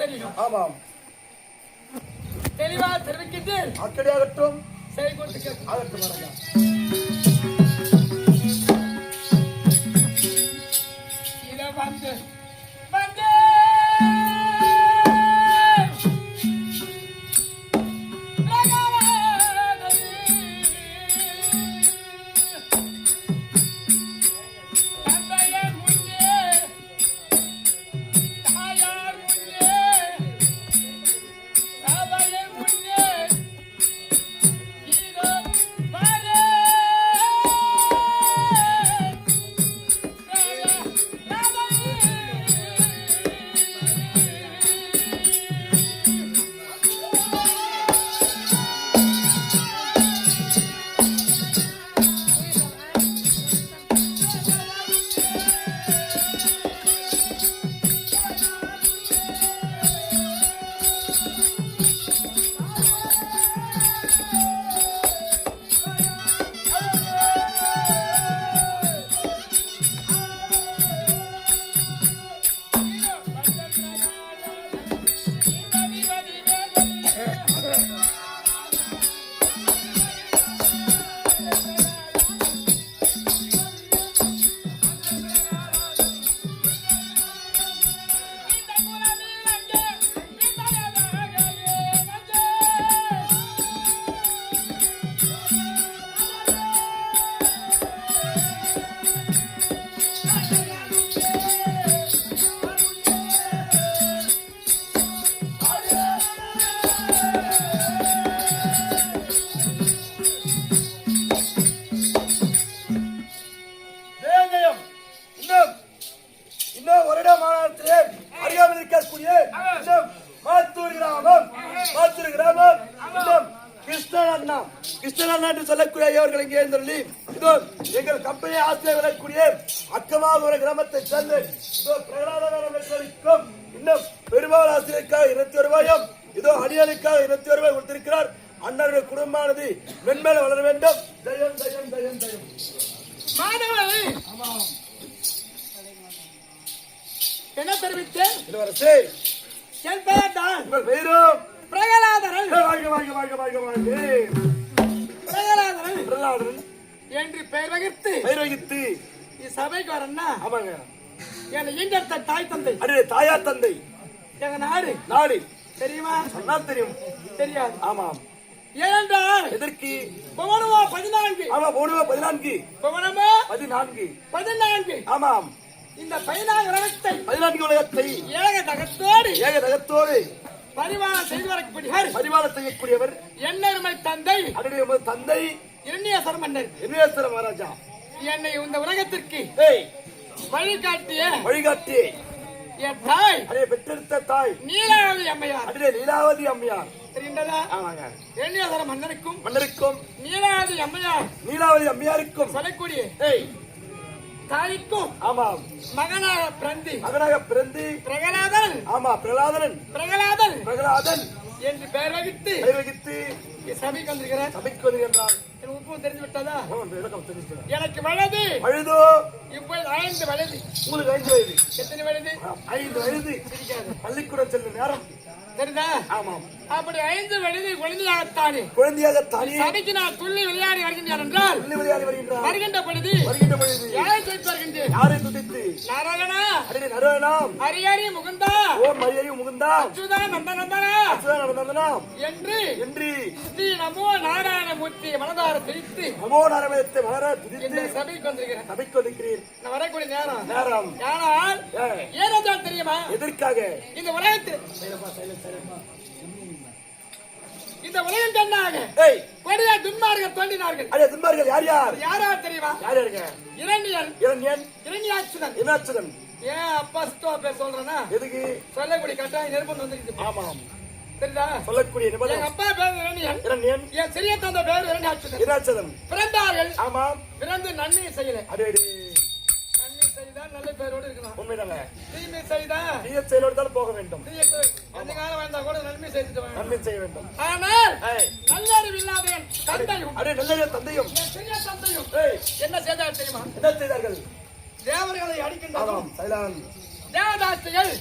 தெரியும். ஆமாம். தெளிவா தெரிவிக்கின்றேன் அக்கடியாகட்டும் செய் கொண்டு கேட்கும் ஆகட்டும் ஒரு மாநிலத்திலே அறியாமல் இருக்கக்கூடிய மாத்தூர் கிராமம் மாத்தூர் கிராமம். கிருஷ்ணன் கிருஷ்ணன் என்று சொல்லக்கூடிய ஐயவர்கள் இங்கே எழுந்தருளி இதோ எங்கள் கம்பெனி ஆசிரியர் வரக்கூடிய அக்கமாக ஒரு கிராமத்தை சேர்ந்து இதோ பிரகலாதம் இன்னும் பெருமாள் ஆசிரியருக்காக இருபத்தி ரூபாயும் இதோ அடியாளுக்காக இருபத்தி ரூபாய் கொடுத்திருக்கிறார். அண்ணனுடைய குடும்பமானது மென்மேல வளர வேண்டும். ஜெயம் ஜெயம் ஜெயம் ஜெயம். மாணவரை என்ன தெரிவித்தேன். இளவரசே. என் பெயர் தான் உங்கள் பெயரும். பிரகலாதரன். வாழ்க வாழ்க வாழ்க வாழ்க வாழ்க பிரகலாதரன். பிரகலாதன் என்று பெயர் வகித்து பெயர் வகித்து. சபைக்கு வரேன்னா ஆமாங்க. என்னை ஈண்டெடுத்த தாய் தந்தை. அடே தாயார் தந்தை. எங்க நாடு. நாடு. தெரியுமா? சொன்னால் தெரியும். தெரியாது. ஆமாம். ஏனென்றால் எதற்கு? பவனமோ பதினான்கு. ஆமா போடுவா பதினான்கு. பவனமோ பதினான்கு. பதினான்கு. ஆமாம். இந்த பதினான்கு ரகத்தை பதினான்கு உலகத்தை ஏக தகத்தோடு ஏக தகத்தோடு பரிவாரம் செய்து வரக்கூடியவர் பரிமாணம் செய்யக்கூடியவர் என்னருமை தந்தை. உமது தந்தை இரண்யசர மன்னர் இன்வேஸ்வர மகாராஜா. என்னை இந்த உலகத்திற்கு வழிகாட்டிய வழிகாட்டி. என் தாய். அடைய பெற்றெடுத்த தாய். நீலாவதி அம்மையார். அடைய லீலாவதி அம்மையார். தெரிகின்றதா ஆமாங்க. இரண்யசர மன்னருக்கும் மன்னருக்கும் நீலாவதி அம்மையார். நீலாவதி அம்மையாருக்கும் சொல்லக்கூடிய தாய்க்கும் ஆமாம். மகனாக பிறந்து. மகனாக பிறந்து. பிரகலாதன். ஆமா பிரகலாதனன். பிரகலாதன். பிரகலாதன். என்று பெயர் வகித்து பெயர் வகித்து சபைக்கு வந்திருக்கிறார். சபைக்கு வருகின்றான் உப்பு தெரிஞ்சு விட்டதா. எனக்கு வயது. அழுதோ இப்பொழுது ஐந்து வயது. உங்களுக்கு ஐந்து வயது. எத்தனை வயது? ஐந்து வயது. பள்ளிக்கூடம் செல்லும் நேரம் தெரியுதா? ஆமாம் அப்படி ஐந்து வயது குழந்தையாகத்தானே. குழந்தையாக தானே சபைக்கு நான் துள்ளி விளையாடி வருகின்றேன் என்றால் பள்ளி விளையாடி வருகின்றார். வருகின்ற பொழுது வருகின்ற பொழுது யாரை வருகின்றேன்? துதித்து? அடே ஹரிஹரி முகுந்தா. ஓம் மரியை முகுந்தா. அச்சுதா அசுரன் நடந்தனாம் என்று என்று ஸ்ரீ நமோ நாராயணமூர்த்தி மனதார பிரித்து நமோ நாராயணத்தை மலர துதித்து சபைக்கு வந்திருக்கிறேன். சபைக்கு நான் வரக்கூடிய நேரம். நேரம். ஆனால் ஏ, ஏனென்றால் தெரியுமா? எதற்காக? இந்த உலகத்தில் இந்த உலகம் கண்ணாக கொடிய துன்மார்கள் தோன்றினார்கள் அடே துன்பார்கள் யார் யார்? யார் யார் தெரியுமா? யார் யாருங்க இரண்டியன் இரண்யன். இரண்டியாச்சுதன் என்னாச்சுதன் ஏன் அப்பா சித்துவா பேர் சொல்றேன்னா? எதுக்கு? சொல்லக்கூடிய கட்டாயம் நிர்பந்தம் வந்துருக்கு ஆமாம். தெரியுதா? சொல்லக்கூடிய எங்க அப்பா பேர் இரண்டியன் இரண்யன். என் சிறிய தந்தை பேர் இரண்டியாச்சுதன் என்னாச்சதன் பிறந்தார்கள். ஆமாம். பிறந்து நன்மை செய்யல. அடே நல்ல பேரோடு இருக்கலாம் உண்மைதாங்க தீமை செய்தான் தீய செயலோடு தான் போக வேண்டும். கொஞ்ச காலம் வாழ்ந்தா கூட நன்மை செய்துட்டு நன்மை செய்ய வேண்டும். ஆனால் ஏய், நல்லறிவு இல்லாத என் தந்தையும். அடே நல்ல தந்தையும்? என் சிறிய தந்தையும். ஏய், என்ன செய்தார் தெரியுமா? என்ன செய்தார்கள்? தேவர்களை அடிக்கின்றதும் தேவதாசிகள்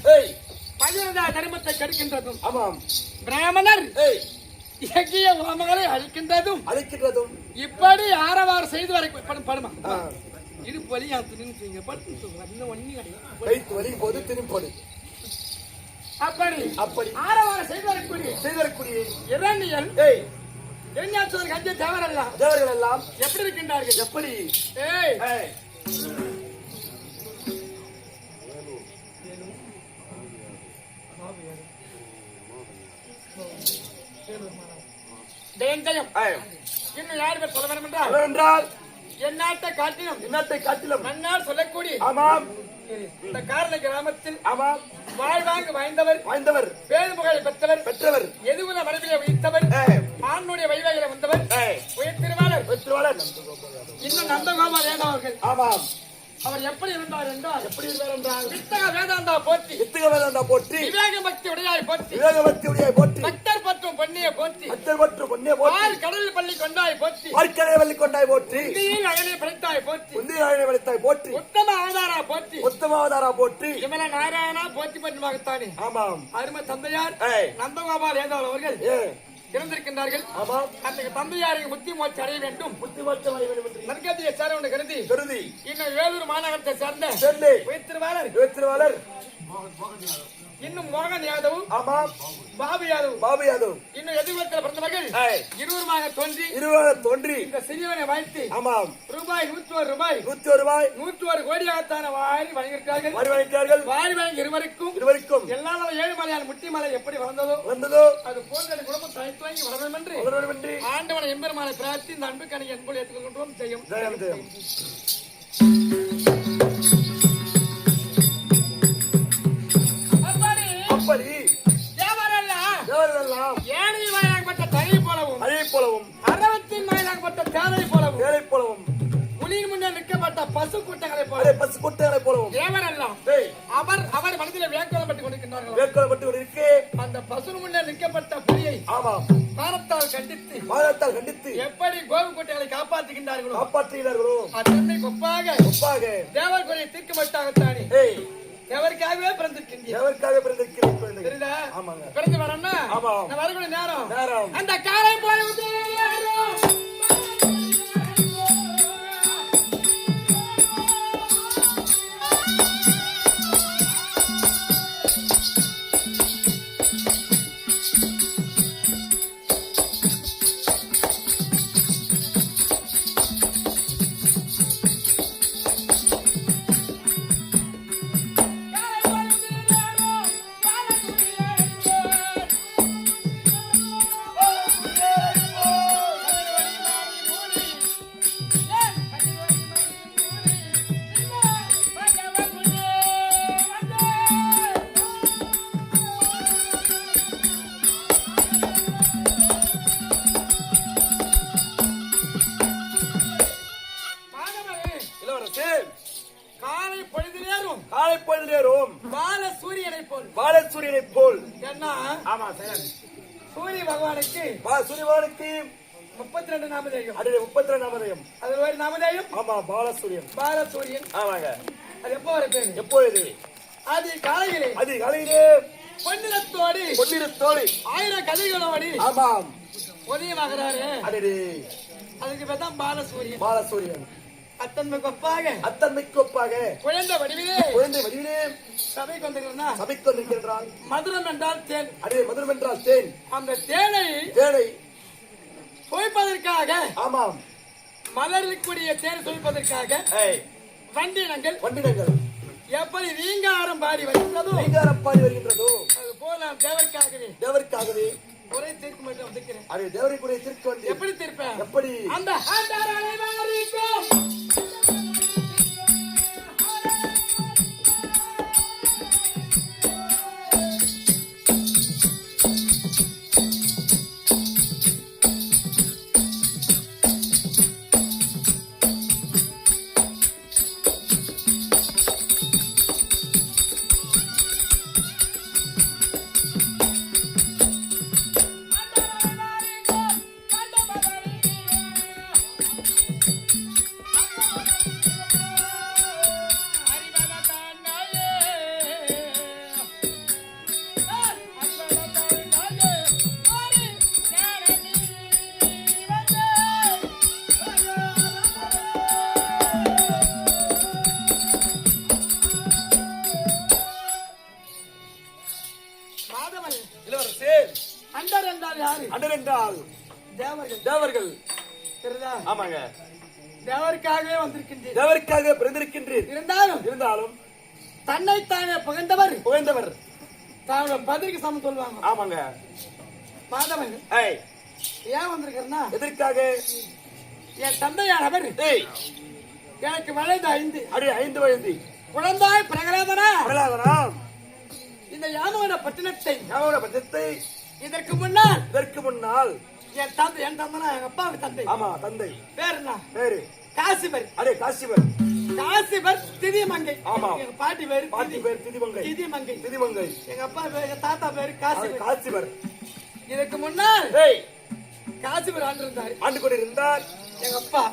பகிர்ந்தா தர்மத்தை கெடுக்கின்றதும் ஆமாம். பிராமணர் இயக்கிய உமகளை அழிக்கின்றதும் அழைக்கின்றதும். இப்படி ஆரவாறு செய்து வரை படும்? படுமா ஆ, இரு வழியா துணிஞ்சீங்க பட்டு சொல்றேன் இன்னும் ஒண்ணு கிடையாது வைத்து வலியும் போது திரும்போது அப்படி. அப்படி. ஆரவாறு செய்து வரக்கூடிய செய்தற்குரிய இரண்டியல் ஏய். கஞ்ச தேவரல்ல? தேவர்கள் எல்லாம் எப்படி இருக்கின்றார்கள்? எப்படி? ஏய். ஏய். ஜெயந்தயம் ஏய், இன்னும் யார் பேர் சொல்ல வேண்டும் என்றால் எந்நாட்டை காட்டிலும் இன்னத்தை காட்டிலும். மன்னால் சொல்லக்கூடிய ஆமாம். இந்த காரண கிராமத்தில் ஆமாம். வாழ்வாங்கு வாய்ந்தவர் வாய்ந்தவர். பேரு புகழை பெற்றவர் பெற்றவர். எதுகுல மனைவியை உயிர்த்தவர் ஏய், ஆணுடைய வைவாகில வந்தவர் ஏய், உயிர் திருவாளர் பெற்றவாளர் இன்னும் நந்தகோபால் ஏனவர்கள் ஆமாம். அவர் எப்படி இருந்தார் என்றால் எப்படி இருந்தார் என்றால்? வித்தக வேதாந்தா போற்றி வித்துக வேதாந்தா போற்றி. விவேக பக்தி உடையாய் போற்றி. விவேகவத்தியுடைய போற்றி. பக்தர் பற்றும் பொன்னிய போற்றி. அச்சல் பற்று பொன்னே போற்றி. ஆறு கடலில் பள்ளி கொண்டாய் போற்றி. வாழ்க்கை வள்ளி கொண்டாய் போற்றி. இந்தியில் அயனை படைத்தாய் போற்றி. உந்திய அழகை வளைத்தாய் போற்றி. உத்தம ஆதாரா போற்றி. உத்தமாவதாரா போற்றி. இவன நாராயணா போற்றி பற்றுமாகத்தானே ஆமாம். அருமை தந்தையார் ஏய். நந்தகோபால் ஏதாள் அவர்கள் ஏ. இறந்திருக்கின்றார்கள் ஆமாம். அன்றைக்கு தந்தையாருக்கு முத்தி மோட்சி அடைய வேண்டும். புத்தி மோட்சம் அடைய வேண்டும் நற்கத்தியை கருதி கருதி. இன்னும் வேலூர் மாநகரத்தை சேர்ந்த உயிர்த்திருவாளர் திருவாளர் இன்னும் மோகன் யாதவும் ஆமாம் பாபு யாதவ். பாபு யாதவ். இன்னும் எதிர்காலத்தில் பிறந்தவர்கள் இருவருமாக தோன்றி இருவர் தோன்றி. இந்த சிறியவனை வாழ்த்தி. ஆமாம் ரூபாய் நூற்றி ஒரு ரூபாய். நூத்தி ஒரு ரூபாய் நூற்றி ஒரு கோடியாகத்தான வாரி வழங்கியிருக்கார்கள் வரவழைக்கிறார்கள் வாரி வழங்கி இருவருக்கும். இருவருக்கும். எல்லா ஏழு மலையான முட்டி மலை எப்படி வளர்ந்ததோ வந்ததோ அது போன்ற குடும்பம் தனித்து வாங்கி வளர வேண்டும் என்று அவர்களின்றி ஆண்டவனை எம்பெருமானை பிரார்த்தி இந்த அன்பு கணக்கு அன்போடு ஏற்றுக்கொண்டோம் செய்யும் ஜெயம் ஜெயம். அப்படி தேவரெல்லாம். தேவர்களெல்லாம் ஏழையின் வாயிலாகப்பட்ட தனி போலவும். அதே போலவும். அறவத்தின் வாயிலாகப்பட்ட தேவை போலவும். வேலை போலவும். புலியின் முன்னே நிற்கப்பட்ட பசு கூட்டங்களை போல. பசு குட்டைகளை போலவும். தேவரெல்லாம். அவர் அவர் மனதில் வேட்கோளப்பட்டுக் கொண்டிருக்கின்றார்கள்? வேட்கொள்ளப்பட்டு ஒரு இருக்கு அந்த பசு முன்னே நிற்கப்பட்ட புலியை ஆமாம் பாரத்தால் கண்டித்து மாதத்தால் கண்டித்து எப்படி கோவு கூட்டைகளை காப்பாற்றுகின்றார்களோ காப்பாற்றுகிறார்களோ அதன்மை கொப்பாக ஒப்பாக. தேவர் குறையை தீர்க்க மாட்டாகத்தானே ஏய் தேவருக்காகவே பிறந்திருக்கின்றீர் எதற்காக பிறந்திருக்கிற குழந்தைகள்? தெரியுதா? ஆமாங்க. பிறந்து ஆமாம். நான் வரக்கூடிய நேரம். அந்த காலை போல ஆமா சரி. சூரிய பகவானுக்கு பா சூரியவானுக்கு முப்பத்தி ரெண்டு நாமதேயம். அடி முப்பத்தி ரெண்டு நாமதயம். அது ஒரு நாமதேயம். ஆமா பாலசூரியன். பால சூரியன் ஆமாங்க. அது எப்போ எப்பொழுது அது காலையிலே. அது காலையிலே. பொன்னிறத்தோடு. பொன்னிறத்தோடு. ஆயிரம் கதைகளோடு. ஆமாம். உதயமாகிறாரு. அதுக்கு பேர் தான் பாலசூரியன். பாலசூரியன். அத்தன்மை கொப்பாக அத்தன்மைக்கு ஒப்பாக குழந்தை வடிவிலே. குழந்தை வடிவிலே. சபைக்கு வந்திருக்கிறா சபைக்கு கொண்டிருக்கின்றான் மதுரம் என்றால் தேன். அடே மதுரம் என்றால் தேன். அந்த தேனை தேனை சுவைப்பதற்காக ஆமாம். மலர்களுக்குரிய தேன் சுவைப்பதற்காக வண்டினங்கள் வண்டினங்கள். எப்படி ரீங்காரம் பாடி வருகிறதோ ரீங்காரம் பாடி வருகின்றதோ. அது போல தேவருக்காகவே தேவருக்காகவே ஒரே தீர்க்கு மட்டும் வந்திருக்கிறேன் அது தேவருக்குரிய திருக்க வந்து எப்படி தீர்ப்பேன்? எப்படி? அந்த தேவர்கள். தேவர்கள். தெரியுதா? ஆமாங்க. தேவருக்காகவே வந்திருக்கின்றேன் தேவருக்காக பிறந்திருக்கின்றீர். இருந்தாலும் இருந்தாலும் தன்னைத்தானே புகழ்ந்தவர். புகழ்ந்தவர். தானோட பதிலுக்கு சமம் சொல்லுவாங்க. ஆமாங்க. மாதவன் ஏய். ஏன் வந்திருக்கிறேன்னா எதற்காக? என் தந்தையானவர் எனக்கு வயது ஐந்து. அடி ஐந்து வயது. குழந்தாய் பிரகலாதனா? பிரகலாதனாம் இந்த யாமவன பட்டினத்தை யாவோட பட்சத்தை இதற்கு முன்னால் இதற்கு முன்னால் என் தந்தை என் தந்தைனா எங்க அப்பாவுக்கு தந்தை. ஆமா தந்தை. பேர் என்ன பேரு? காசிபர். அடே காசிவர் காசிபர் திதிமங்கை. ஆமா. எங்க பாட்டி பேரு பாட்டி பேர் திதிமங்கை. திதிமங்கை. திதிமங்கை. எங்க அப்பா பேரு எங்க தாத்தா பேரு காசிபர். காசிவர் இதற்கு முன்னால் காசிபர் ஆண்டு இருந்தாரு ஆண்டு கொண்டிருந்தார் எங்க அப்பா.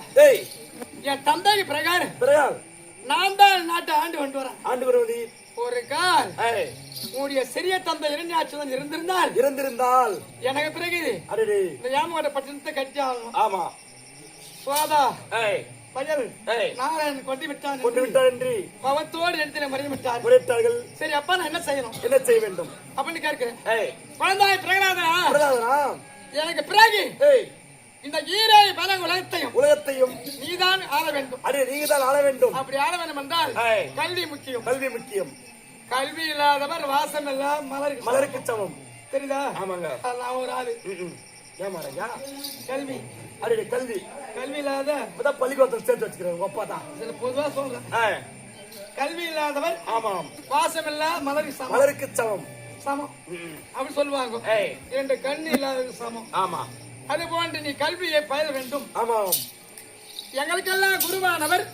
என் தந்தைக்கு பிரகாரம் பிரயால் நான் தான் நாட்டை ஆண்டு கொண்டு வரேன். ஆண்டு வருவதி. ஒரு கால். உன்னுடைய சிறிய தந்தை இரண்டாட்சியம் இருந்திருந்தால்? இறந்திருந்தால் எனக்கு பிறகு அடடே. இந்த யாமகோட பட்டினத்தை கட்டி ஆகணும் ஆமா. சுவாதா. பயல் நாராயணன் கொண்டு விட்டான் கொண்டு விட்டார் என்று. பவத்தோடு எடுத்து மறைந்து விட்டார் முறையிட்டார்கள் சரி அப்பா நான் என்ன செய்யணும்? என்ன செய்ய வேண்டும்? அப்படின்னு கேட்கிறேன் குழந்தாய் பிரகலாதனா? பிரகலாதனா? எனக்கு பிறகு. இந்த ஈரை பல உலகத்தையும் உலகத்தையும் நீதான் ஆள வேண்டும். அடே நீங்க தான் ஆள வேண்டும். அப்படி ஆள வேண்டும் என்றால். கல்வி முக்கியம். கல்வி முக்கியம். கல்வி இல்லாதவர் வாசம் இல்ல மலர் மலருக்கு சமம். தெரியுதா? ஆமாங்க. அது நான் ஒரு ஆளு. ம்ம். ஏமா ராஜா கல்வி. அடே கல்வி. கல்வி இல்லாத இப்பதான் பள்ளிக்கூடத்தில் சேர்த்து வச்சுக்கிறேன் அப்பா தான். சில பொதுவா சொல்றேன். கல்வி இல்லாதவர் ஆமாம். வாசம் இல்ல மலருக்கு சமம். மலருக்கு சமம். சமம். ம்ம். அப்படி சொல்லுவாங்க. இரண்டு கண்ணு இல்லாதது சமம். ஆமா அது போன்று நீ கல்வியை பயிர வேண்டும். ஆமாம். எங்களுக்கெல்லாம் குருவானவர்.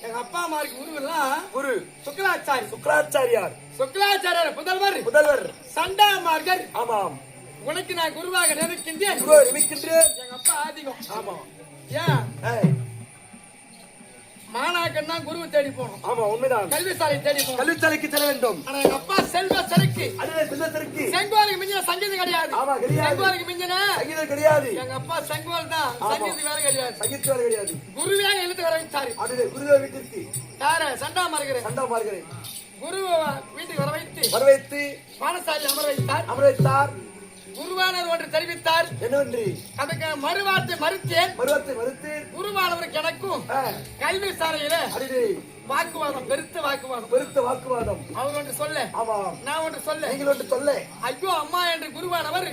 எங்க அப்பா அம்மாருக்கு குரு எல்லாம் குரு. சுக்கராச்சாரி சுக்கராச்சாரியார் சுக்கராச்சாரியர் புதல்வர். முதல்வர் சண்டாமார்கர். ஆமாம். உனக்கு நான் குருவாக நினைக்கின்றேன். எங்க அப்பா ஆதிகம் ஆமா ஏன்? மாணாக்கன் தான் குருவை தேடி போகணும். ஆமா உண்மைதான். கல்விசாலை தேடி போகணும். கல்விச்சாலைக்கு செல்ல வேண்டும். ஆனா எங்க அப்பா செல்வ செருக்கு. அடே செல்லத்திற்கு செங்கோலுக்கு மிஞ்சின சங்கீதம் கிடையாது. ஆமா கிடையாது. செங்கோலுக்கு மிஞ்சின சங்கீதம் கிடையாது. எங்க அப்பா செங்கோல் தான். சங்கீதம் வேற கிடையாது. சங்கீத வேலை கிடையாது. குருவே எழுத்து வர வைத்தாரு அடே குருவே வீட்டிற்கு. யார? சண்டா மறுகிறேன் சண்டா மாறுகிறேன் குரு வீட்டுக்கு வர வைத்து வரவேற்று பாடசாலை அமர வைத்தார் அமர வைத்தார் குருவானவர் ஒன்று தெரிவித்தார். என்னவென்று? அதுக்கு மறுவார்த்தை மறுத்தேன். பருவத்தை மறுத்து குருவானவருக்கு எனக்கும் கல்வி சாலையில வாக்குவாதம் பெருத்த வாக்குவாதம். பெருத்த வாக்குவாதம். அவர் ஒன்று சொல்ல. ஆமாம் நான் ஒன்று சொல்ல. நீங்கள் ஒன்று சொல்ல. ஐயோ அம்மா என்று குருவானவர்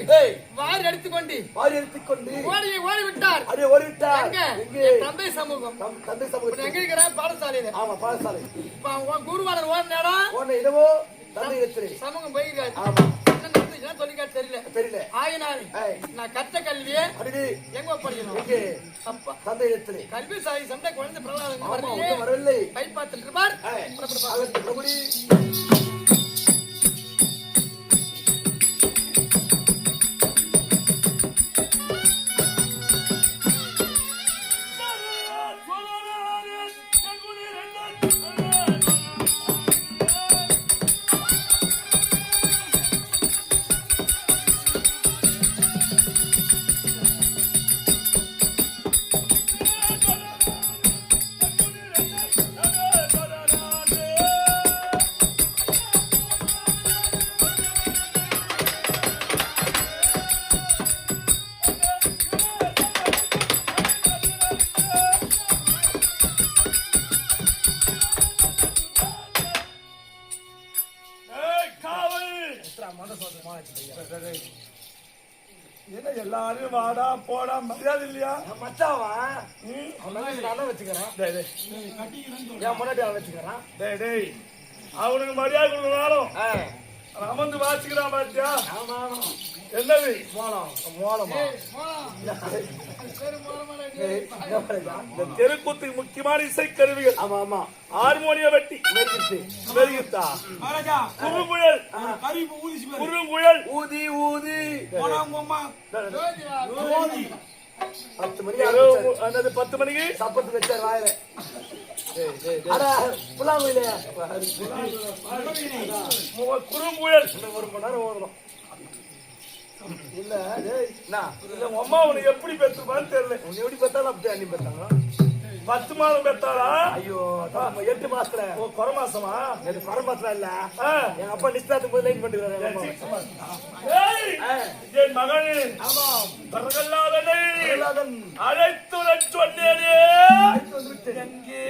வாரி எடுத்துக்கொண்டு வாரி எடுத்துக்கொண்டு ஓடி ஓடிவிட்டார். அடே ஓடிவிட்டார். எங்க எங்கே? என் தந்தை சமூகம். தந்தை சமூகத்தில். எங்க இருக்கிற பாடசாலையில. ஆமா பாடசாலை. குருவானர் ஓடினாடா போன இடமோ? தந்தை சமூகம் போயிருக்காரு ஆமா. தெரியல. ஏய். நான் கற்ற கல்வியே எங்க படிக்கணும். அப்பா. தந்தை இடத்திலே கல்வி சாலை சண்டை குழந்தை ஒன்றும் வரவில்லை. கை பார்த்துட்டு இருப்பார் போடா மரியாதை இல்லையா? மச்சாவா நான் வச்சுக்கிறேன். டேய், டேய், என் முன்னாடி வச்சுக்கிறான். டேய், டேய். அவனுக்கு மரியாதை கொடுக்கணும் அமர்ந்து வாசிக்கிறான் பாத்தியா? ஆமா ஆமா. என்னது? மோளம் மோளமா? இந்த தெருக்கூத்துக்கு முக்கியமான இசை கருவிகள் ஆமா ஆமா. ஹார்மோனிய வெட்டி. மெருகித்தா மகாராஜா குறுங்குழல் குறுங்குழல் ஊதி ஊதி. பத்து மணிக்கு பத்து மணிக்கு? சப்பத்து வச்சார் வாயில. குறுங்குழல் ஒரு மணி நேரம் ஓதணும். இல்ல இல்ல அம்மா உனக்கு எப்படி பெற்றுப்பான்னு தெரியல. உன்னை எப்படி பார்த்தாலும் அப்படியே அண்ணி பார்த்தாங்க பத்து மாதம் பெத்தாளா? ஐயோ எட்டு மாசத்துல. ஓ குறை மாசமா? எனக்கு குறை மாசத்துல இல்ல. எங்க அப்பா நிச்சயத்துக்கு போய் லைன் பண்ணிக்கிறாரு ஏய், என் மகன். ஆமாம் பிரகல்லாதனை அழைத்து சொன்னேனே எங்கே